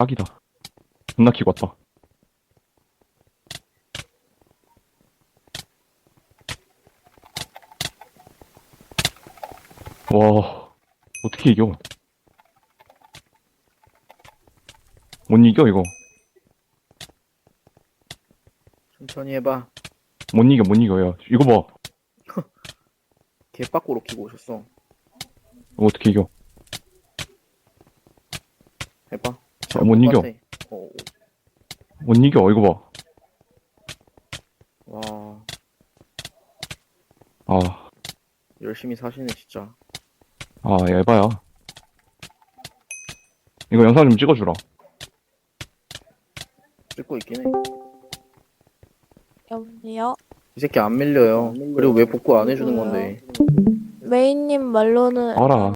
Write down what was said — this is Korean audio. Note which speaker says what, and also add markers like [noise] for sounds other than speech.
Speaker 1: 딱이다. 존나 키고 왔다. 와, 어떻게 이겨? 못 이겨, 이거.
Speaker 2: 천천히 해봐.
Speaker 1: 못 이겨, 못 이겨, 야. 이거 봐. [laughs]
Speaker 2: 개빡고로 키고 오셨어.
Speaker 1: 이거 어떻게 이겨?
Speaker 2: 해봐.
Speaker 1: 아, 못 이겨.
Speaker 2: 어,
Speaker 1: 못 이겨, 이거 봐.
Speaker 2: 와,
Speaker 1: 아,
Speaker 2: 열심히 사시네, 진짜.
Speaker 1: 아, 에바야. 이거 영상 좀 찍어주라.
Speaker 2: 찍고 있긴 해.
Speaker 3: 여보세요?
Speaker 2: 이 새끼 안 밀려요. 그리고 왜 복구 안 해주는? 건데.
Speaker 3: 메인님 말로는
Speaker 1: 알아.